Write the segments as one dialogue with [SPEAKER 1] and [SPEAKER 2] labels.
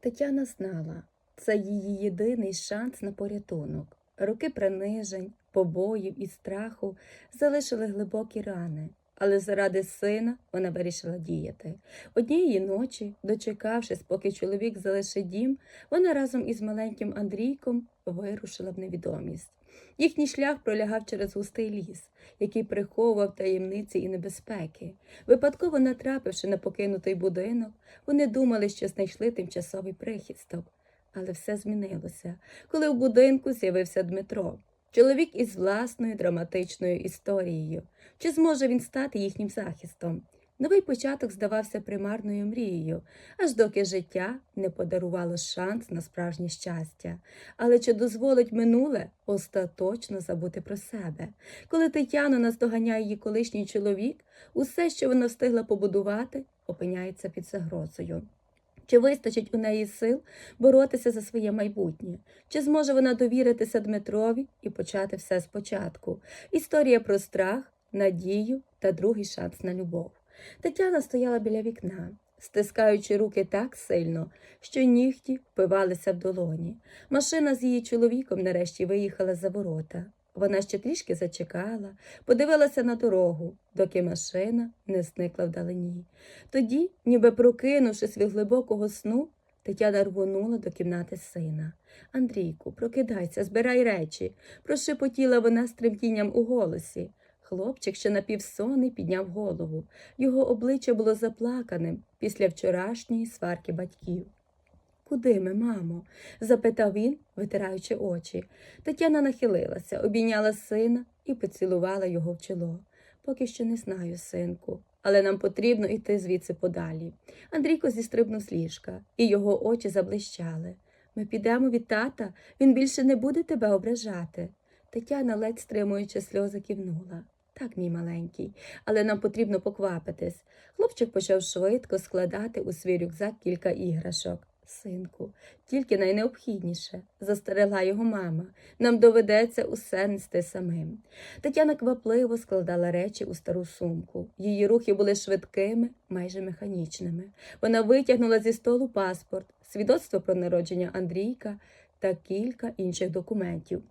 [SPEAKER 1] Тетяна знала, це її єдиний шанс на порятунок. Роки принижень, побоїв і страху залишили глибокі рани, але заради сина вона вирішила діяти. Однієї ночі, дочекавшись, поки чоловік залишить дім, вона разом із маленьким Андрійком вирушила в невідомість. Їхній шлях пролягав через густий ліс, який приховував таємниці і небезпеки. Випадково натрапивши на покинутий будинок, вони думали, що знайшли тимчасовий прихисток. Але все змінилося, коли в будинку з'явився Дмитро, чоловік із власною драматичною історією. Чи зможе він стати їхнім захистом? Новий початок здавався примарною мрією, аж доки життя не подарувало шанс на справжнє щастя. Але чи дозволить минуле остаточно забути про себе? Коли Тетяну наздоганяє її колишній чоловік, усе, що вона встигла побудувати, опиняється під загрозою. Чи вистачить у неї сил боротися за своє майбутнє? Чи зможе вона довіритися Дмитрові і почати все спочатку? Історія про страх, надію та другий шанс на любов. Тетяна стояла біля вікна, стискаючи руки так сильно, що нігті впивалися в долоні. Машина з її чоловіком нарешті виїхала за ворота. Вона ще трішки зачекала, подивилася на дорогу, доки машина не зникла вдалині. Тоді, ніби прокинувшись від глибокого сну, Тетяна рвонула до кімнати сина. Андрійку, прокидайся, збирай речі, прошепотіла вона з тремтінням у голосі. Хлопчик, що напівсонний, підняв голову. Його обличчя було заплаканим після вчорашньої сварки батьків. Куди ми, мамо? запитав він, витираючи очі. Тетяна нахилилася, обійняла сина і поцілувала його в чоло. Поки що не знаю, синку, але нам потрібно йти звідси подалі. Андрійко зістрибнув з ліжка, і його очі заблищали. Ми підемо від тата, він більше не буде тебе ображати. Тетяна, ледь стримуючи сльози, кивнула. Так, мій маленький, але нам потрібно поквапитись. Хлопчик почав швидко складати у свій рюкзак кілька іграшок. Синку, тільки найнеобхідніше, застерегла його мама. Нам доведеться усе нести самим. Тетяна квапливо складала речі у стару сумку. Її рухи були швидкими, майже механічними. Вона витягнула зі столу паспорт, свідоцтво про народження Андрійка та кілька інших документів.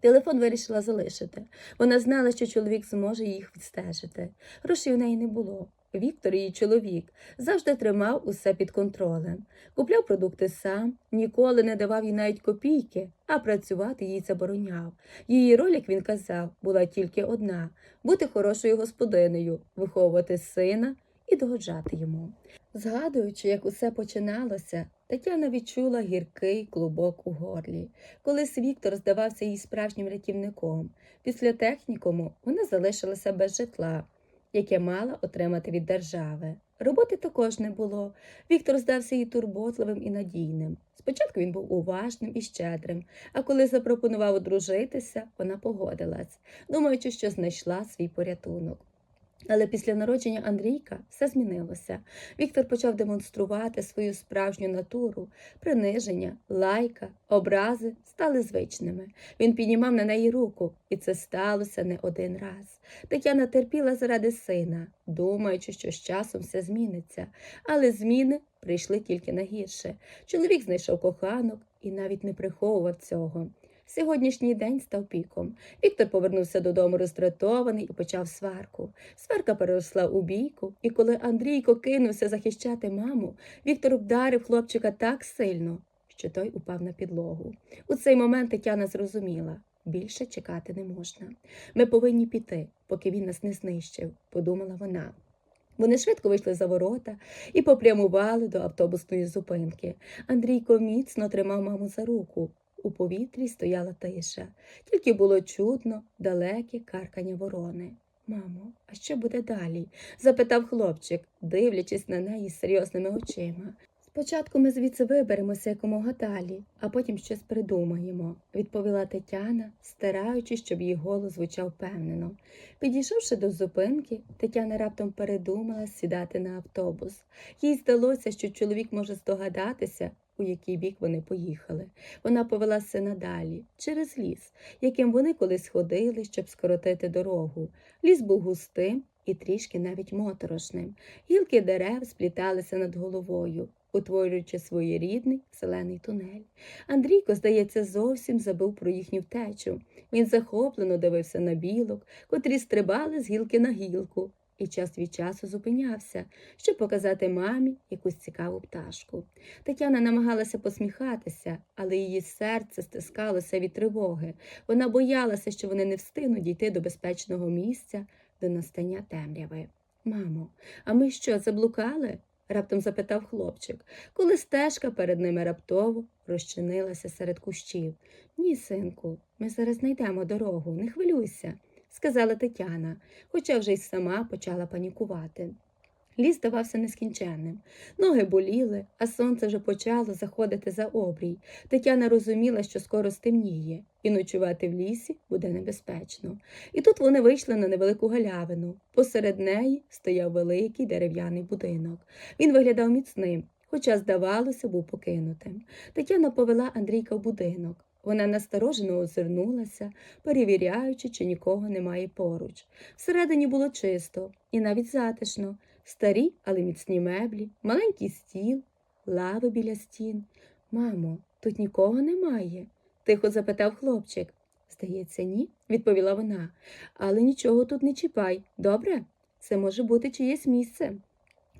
[SPEAKER 1] Телефон вирішила залишити. Вона знала, що чоловік зможе їх відстежити. Грошей у неї не було. Віктор, її чоловік, завжди тримав усе під контролем. Купляв продукти сам, ніколи не давав їй навіть копійки, а працювати їй забороняв. Її роль, як він казав, була тільки одна бути хорошою господинею, виховувати сина і догоджати йому. Згадуючи, як усе починалося, Тетяна відчула гіркий клубок у горлі. Колись Віктор здавався їй справжнім рятівником. Після технікуму вона залишилася без житла, яке мала отримати від держави. Роботи також не було. Віктор здався їй турботливим і надійним. Спочатку він був уважним і щедрим, а коли запропонував одружитися, вона погодилась, думаючи, що знайшла свій порятунок. Але після народження Андрійка все змінилося. Віктор почав демонструвати свою справжню натуру, приниження, лайка, образи стали звичними. Він піднімав на неї руку, і це сталося не один раз. Тетяна терпіла заради сина, думаючи, що з часом все зміниться. Але зміни прийшли тільки на гірше. Чоловік знайшов коханок і навіть не приховував цього. Сьогоднішній день став піком. Віктор повернувся додому роздратований і почав сварку. Сварка переросла у бійку, і коли Андрійко кинувся захищати маму, Віктор вдарив хлопчика так сильно, що той упав на підлогу. У цей момент Тетяна зрозуміла. Більше чекати не можна. Ми повинні піти, поки він нас не знищив, подумала вона. Вони швидко вийшли за ворота і попрямували до автобусної зупинки. Андрійко міцно тримав маму за руку. У повітрі стояла тиша, тільки було чутно далеке каркання ворони. Мамо, а що буде далі? запитав хлопчик, дивлячись на неї серйозними очима. Спочатку ми звідси виберемося якомога далі, а потім щось придумаємо, відповіла Тетяна, стараючись, щоб її голос звучав впевнено. Підійшовши до зупинки, Тетяна раптом передумала сідати на автобус. Їй здалося, що чоловік може здогадатися, у який бік вони поїхали. Вона повела сина далі, через ліс, яким вони колись ходили, щоб скоротити дорогу. Ліс був густим і трішки навіть моторошним. Гілки дерев спліталися над головою, утворюючи своєрідний зелений тунель. Андрійко, здається, зовсім забув про їхню втечу. Він захоплено дивився на білок, котрі стрибали з гілки на гілку, і час від часу зупинявся, щоб показати мамі якусь цікаву пташку. Тетяна намагалася посміхатися, але її серце стискалося від тривоги. Вона боялася, що вони не встигнуть дійти до безпечного місця до настання темряви. Мамо, а ми що, заблукали? раптом запитав хлопчик, коли стежка перед ними раптово розчинилася серед кущів. Ні, синку, ми зараз знайдемо дорогу, не хвилюйся, сказала Тетяна, хоча вже й сама почала панікувати. Ліс здавався нескінченним. Ноги боліли, а сонце вже почало заходити за обрій. Тетяна розуміла, що скоро стемніє, і ночувати в лісі буде небезпечно. І тут вони вийшли на невелику галявину. Посеред неї стояв великий дерев'яний будинок. Він виглядав міцним, хоча, здавалося, був покинутим. Тетяна повела Андрійка в будинок. Вона насторожено озирнулася, перевіряючи, чи нікого немає поруч. Всередині було чисто і навіть затишно. Старі, але міцні меблі, маленький стіл, лави біля стін. Мамо, тут нікого немає? тихо запитав хлопчик. Здається, ні, відповіла вона. Але нічого тут не чіпай, добре? Це може бути чиєсь місце.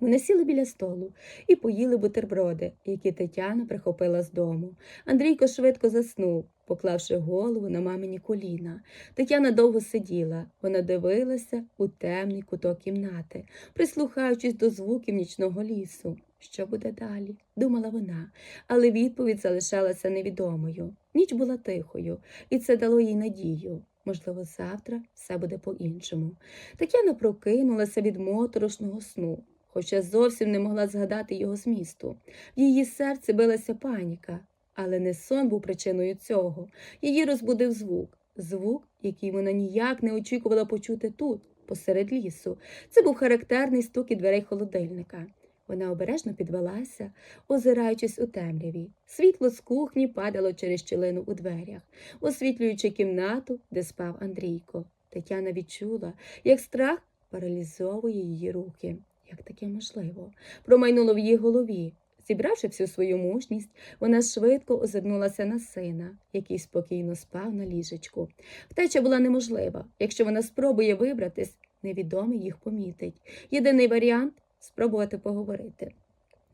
[SPEAKER 1] Вони сіли біля столу і поїли бутерброди, які Тетяна прихопила з дому. Андрійко швидко заснув, поклавши голову на мамині коліна. Тетяна довго сиділа. Вона дивилася у темний куток кімнати, прислухаючись до звуків нічного лісу. Що буде далі? думала вона, але відповідь залишалася невідомою. Ніч була тихою, і це дало їй надію. Можливо, завтра все буде по-іншому. Тетяна прокинулася від моторошного сну, хоча зовсім не могла згадати його змісту. В її серці билася паніка, але не сон був причиною цього. Її розбудив звук, звук, який вона ніяк не очікувала почути тут, посеред лісу. Це був характерний стук і дверей холодильника. Вона обережно підвелася, озираючись у темряві. Світло з кухні падало через щілину у дверях, освітлюючи кімнату, де спав Андрійко. Тетяна відчула, як страх паралізовує її руки. Як таке можливо? Промайнуло в її голові. Зібравши всю свою мужність, вона швидко озирнулася на сина, який спокійно спав на ліжечку. Втеча була неможлива. Якщо вона спробує вибратись, невідомий їх помітить. Єдиний варіант спробувати поговорити.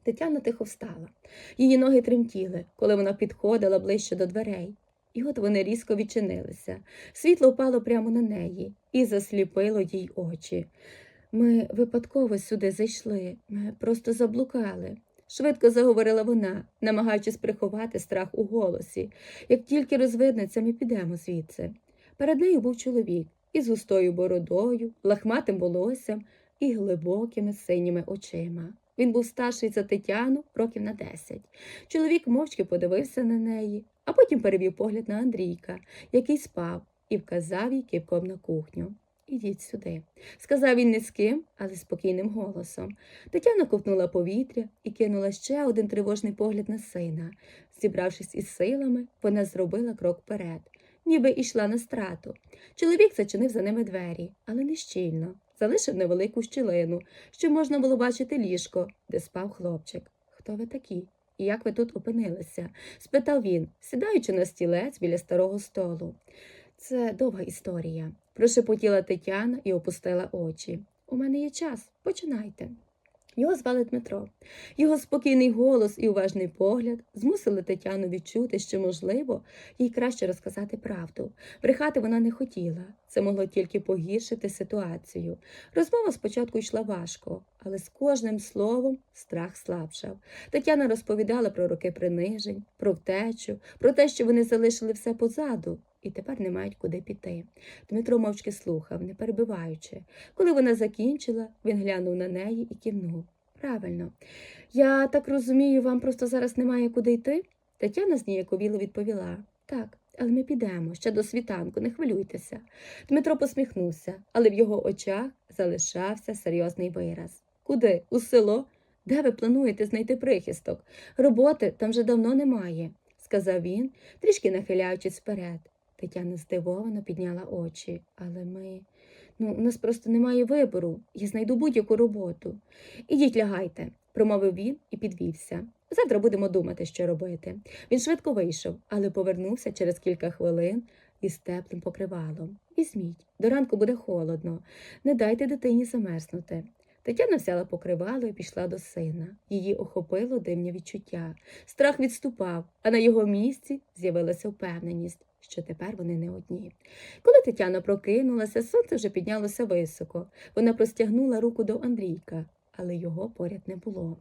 [SPEAKER 1] Тетяна тихо встала. Її ноги тремтіли, коли вона підходила ближче до дверей. І от вони різко відчинилися. Світло впало прямо на неї і засліпило їй очі. Ми випадково сюди зайшли, ми просто заблукали. Швидко заговорила вона, намагаючись приховати страх у голосі. Як тільки розвиднеться, ми підемо звідси. Перед нею був чоловік із густою бородою, лахматим волоссям і глибокими синіми очима. Він був старший за Тетяну років на десять. Чоловік мовчки подивився на неї, а потім перевів погляд на Андрійка, який спав, і вказав їй кивком на кухню. Ідіть сюди, сказав він низьким, але спокійним голосом. Тетяна ковтнула повітря і кинула ще один тривожний погляд на сина. Зібравшись із силами, вона зробила крок вперед, ніби йшла на страту. Чоловік зачинив за ними двері, але не щільно, залишив невелику щілину, щоб можна було бачити ліжко, де спав хлопчик. Хто ви такі? І як ви тут опинилися? спитав він, сідаючи на стілець біля старого столу. Це довга історія, прошепотіла Тетяна і опустила очі. У мене є час, починайте. Його звали Дмитро. Його спокійний голос і уважний погляд змусили Тетяну відчути, що, можливо, їй краще розказати правду. Брехати вона не хотіла, це могло тільки погіршити ситуацію. Розмова спочатку йшла важко, але з кожним словом страх слабшав. Тетяна розповідала про роки принижень, про втечу, про те, що вони залишили все позаду. І тепер не мають куди піти. Дмитро мовчки слухав, не перебиваючи. Коли вона закінчила, він глянув на неї і кивнув. Правильно, я так розумію, вам просто зараз немає куди йти? Тетяна зніяковіло відповіла так, але ми підемо ще до світанку, не хвилюйтеся. Дмитро посміхнувся, але в його очах залишався серйозний вираз. Куди? У село? Де ви плануєте знайти прихисток? Роботи там вже давно немає, сказав він, трішки нахиляючись вперед. Тетяна здивовано підняла очі, але ми. Ну, у нас просто немає вибору. Я знайду будь-яку роботу. Ідіть лягайте, промовив він і підвівся. Завтра будемо думати, що робити. Він швидко вийшов, але повернувся через кілька хвилин із теплим покривалом. Візьміть, до ранку буде холодно. Не дайте дитині замерзнути. Тетяна взяла покривало і пішла до сина. Її охопило дивне відчуття. Страх відступав, а на його місці з'явилася впевненість, що тепер вони не одні. Коли Тетяна прокинулася, сонце вже піднялося високо. Вона простягнула руку до Андрійка, але його поряд не було.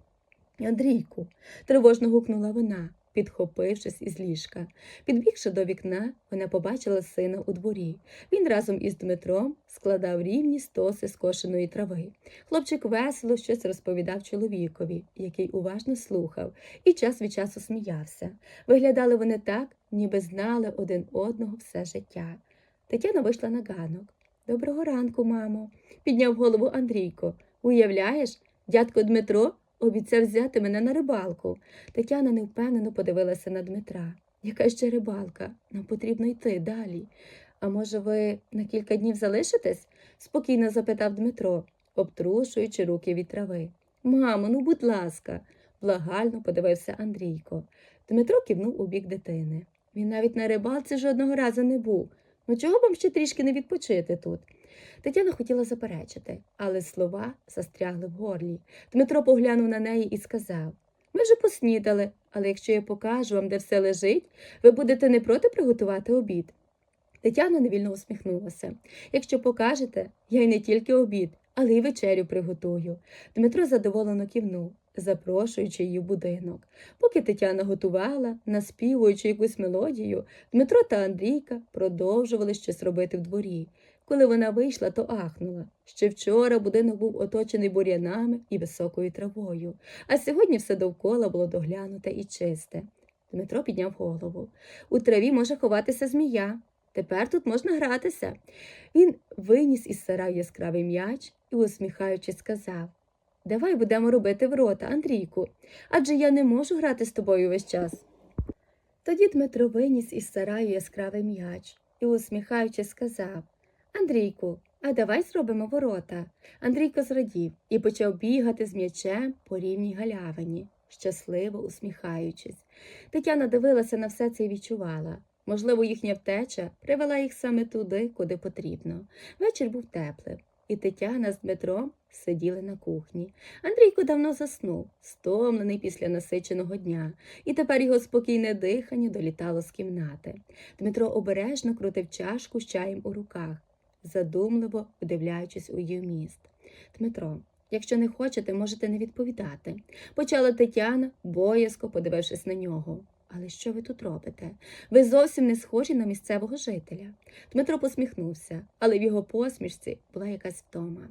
[SPEAKER 1] Андрійку, тривожно гукнула вона, підхопившись із ліжка. Підбігши до вікна, вона побачила сина у дворі. Він разом із Дмитром складав рівні стоси скошеної трави. Хлопчик весело щось розповідав чоловікові, який уважно слухав, і час від часу сміявся. Виглядали вони так, ніби знали один одного все життя. Тетяна вийшла на ганок. Доброго ранку, мамо, підняв голову Андрійко. Уявляєш, дядько Дмитро обіцяв взяти мене на рибалку. Тетяна невпевнено подивилася на Дмитра. Яка ще рибалка? Нам потрібно йти далі. А може, ви на кілька днів залишитесь? спокійно запитав Дмитро, обтрушуючи руки від трави. Мамо, ну будь ласка, благально подивився Андрійко. Дмитро кивнув у бік дитини. Він навіть на рибалці жодного разу не був. Ну чого вам ще трішки не відпочити тут? Тетяна хотіла заперечити, але слова застрягли в горлі. Дмитро поглянув на неї і сказав Ми вже поснідали, але якщо я покажу вам, де все лежить, ви будете не проти приготувати обід. Тетяна невільно усміхнулася. Якщо покажете, я й не тільки обід, але й вечерю приготую. Дмитро задоволено кивнув, запрошуючи її в будинок. Поки Тетяна готувала, наспівуючи якусь мелодію, Дмитро та Андрійка продовжували щось робити в дворі. Коли вона вийшла, то ахнула. Ще вчора будинок був оточений бур'янами і високою травою, а сьогодні все довкола було доглянуте і чисте. Дмитро підняв голову. У траві може ховатися змія. Тепер тут можна гратися. Він виніс із сараю яскравий м'яч і, усміхаючись, сказав Давай будемо робити ворота, Андрійку, адже я не можу грати з тобою весь час. Тоді Дмитро виніс із сараю яскравий м'яч і, усміхаючись, сказав Андрійку, а давай зробимо ворота. Андрійко зрадів і почав бігати з м'ячем по рівній галявині, щасливо усміхаючись. Тетяна дивилася на все це і відчувала. Можливо, їхня втеча привела їх саме туди, куди потрібно. Вечір був теплий, і Тетяна з Дмитром сиділи на кухні. Андрійко давно заснув, стомлений після насиченого дня, і тепер його спокійне дихання долітало з кімнати. Дмитро обережно крутив чашку з чаєм у руках, задумливо вдивляючись у її вміст. Дмитро, якщо не хочете, можете не відповідати, почала Тетяна, боязко подивившись на нього. Але що ви тут робите? Ви зовсім не схожі на місцевого жителя. Дмитро посміхнувся, але в його посмішці була якась втома.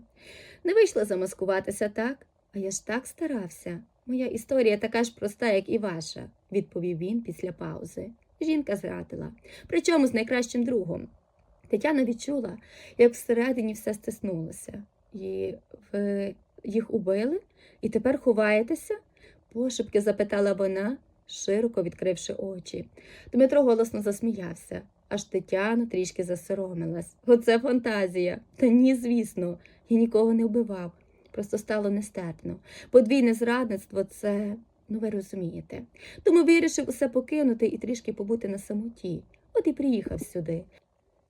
[SPEAKER 1] Не вийшло замаскуватися так, а я ж так старався. Моя історія така ж проста, як і ваша, відповів він після паузи. Жінка зрадила, причому з найкращим другом. Тетяна відчула, як всередині все стиснулося. І ви їх убили і тепер ховаєтеся? пошепки запитала вона, широко відкривши очі. Дмитро голосно засміявся, аж Тетяна трішки засоромилась. Оце фантазія. Та ні, звісно, я нікого не вбивав. Просто стало нестерпно. Подвійне зрадництво це, ну ви розумієте. Тому вирішив усе покинути і трішки побути на самоті. От і приїхав сюди.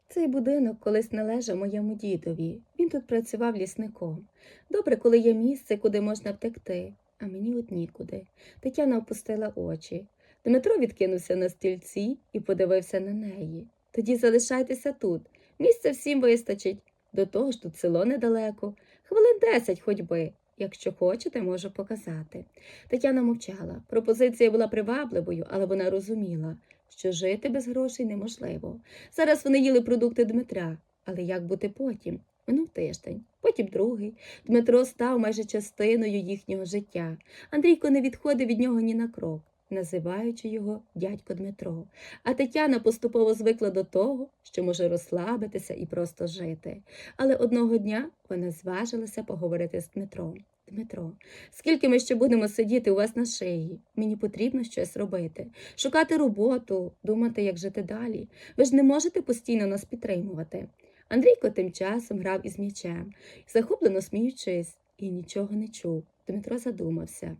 [SPEAKER 1] Цей будинок колись належав моєму дідові. Він тут працював лісником. Добре, коли є місце, куди можна втекти, а мені от нікуди. Тетяна опустила очі. Дмитро відкинувся на стільці і подивився на неї. Тоді залишайтеся тут. Місця всім вистачить. До того ж тут село недалеко. Хвилин десять ходьби. Якщо хочете, можу показати. Тетяна мовчала. Пропозиція була привабливою, але вона розуміла, що жити без грошей неможливо. Зараз вони їли продукти Дмитра, але як бути потім? Минув тиждень, потім другий. Дмитро став майже частиною їхнього життя. Андрійко не відходив від нього ні на крок, називаючи його дядько Дмитро. А Тетяна поступово звикла до того, що може розслабитися і просто жити. Але одного дня вона зважилася поговорити з Дмитром. Дмитро, скільки ми ще будемо сидіти у вас на шиї? Мені потрібно щось робити, шукати роботу, думати, як жити далі. Ви ж не можете постійно нас підтримувати. Андрійко тим часом грав із м'ячем, захоплено сміючись, і нічого не чув. Дмитро задумався.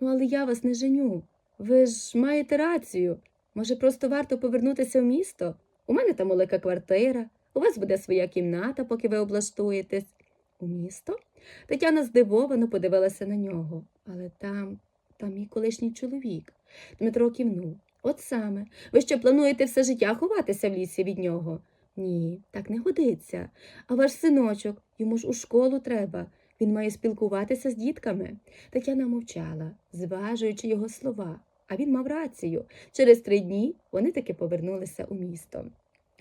[SPEAKER 1] Ну, але я вас не женю. Ви ж маєте рацію. Може, просто варто повернутися в місто? У мене там велика квартира, у вас буде своя кімната, поки ви облаштуєтесь. У місто? Тетяна здивовано подивилася на нього. Але там, там мій колишній чоловік. Дмитро кивнув. От саме. Ви що плануєте все життя ховатися в лісі від нього? Ні, так не годиться. А ваш синочок, йому ж у школу треба. Він має спілкуватися з дітками. Тетяна мовчала, зважуючи його слова. А він мав рацію. Через три дні вони таки повернулися у місто.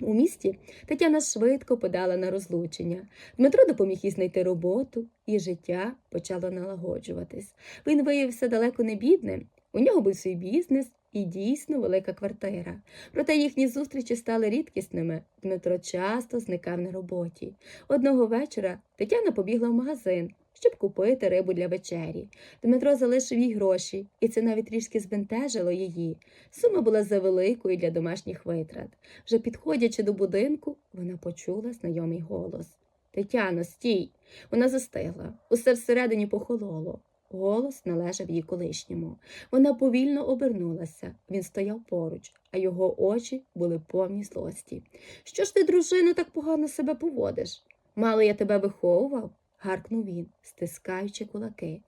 [SPEAKER 1] У місті Тетяна швидко подала на розлучення. Дмитро допоміг їй знайти роботу, і життя почало налагоджуватись. Він виявився далеко не бідним. У нього був свій бізнес і дійсно велика квартира. Проте їхні зустрічі стали рідкісними. Дмитро часто зникав на роботі. Одного вечора Тетяна побігла в магазин, щоб купити рибу для вечері. Дмитро залишив їй гроші, і це навіть трішки збентежило її. Сума була завеликою для домашніх витрат. Вже підходячи до будинку, вона почула знайомий голос. Тетяно, стій. Вона застигла. Усе всередині похололо. Голос належав їй колишньому. Вона повільно обернулася. Він стояв поруч, а його очі були повні злості. Що ж ти, дружино, так погано себе поводиш? Мало я тебе виховував? Гаркнув він, стискаючи кулаки.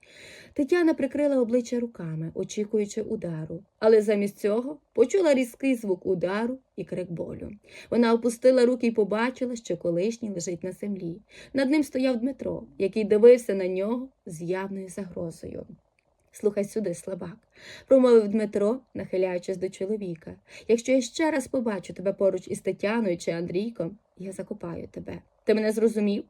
[SPEAKER 1] Тетяна прикрила обличчя руками, очікуючи удару, але замість цього почула різкий звук удару і крик болю. Вона опустила руки і побачила, що колишній лежить на землі. Над ним стояв Дмитро, який дивився на нього з явною загрозою. Слухай сюди, слабак, промовив Дмитро, нахиляючись до чоловіка. Якщо я ще раз побачу тебе поруч із Тетяною чи Андрійком, я закопаю тебе. Ти мене зрозумів?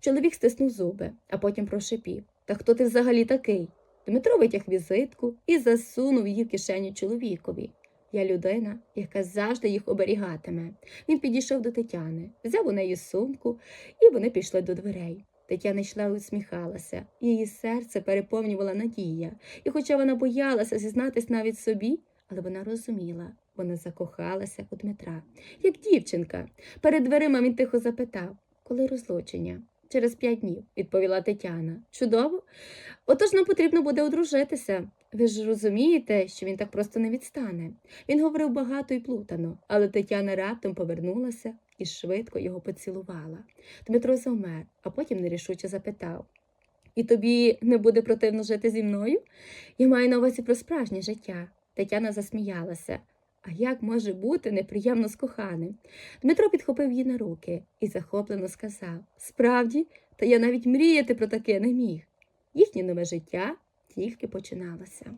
[SPEAKER 1] Чоловік стиснув зуби, а потім прошипів. Та хто ти взагалі такий? Дмитро витяг візитку і засунув її в кишеню чоловікові. Я людина, яка завжди їх оберігатиме. Він підійшов до Тетяни, взяв у неї сумку, і вони пішли до дверей. Тетяна йшла і усміхалася, її серце переповнювала надія, і хоча вона боялася зізнатись навіть собі, але вона розуміла, вона закохалася у Дмитра. Як дівчинка. Перед дверима він тихо запитав, коли розлучення? Через п'ять днів, відповіла Тетяна. Чудово. Отож нам потрібно буде одружитися. Ви ж розумієте, що він так просто не відстане. Він говорив багато і плутано, але Тетяна раптом повернулася і швидко його поцілувала. Дмитро завмер, а потім нерішуче запитав. І тобі не буде противно жити зі мною? Я маю на увазі про справжнє життя. Тетяна засміялася. А як може бути неприємно з коханим? Дмитро підхопив її на руки і захоплено сказав Справді, та я навіть мріяти про таке не міг. Їхнє нове життя тільки починалося.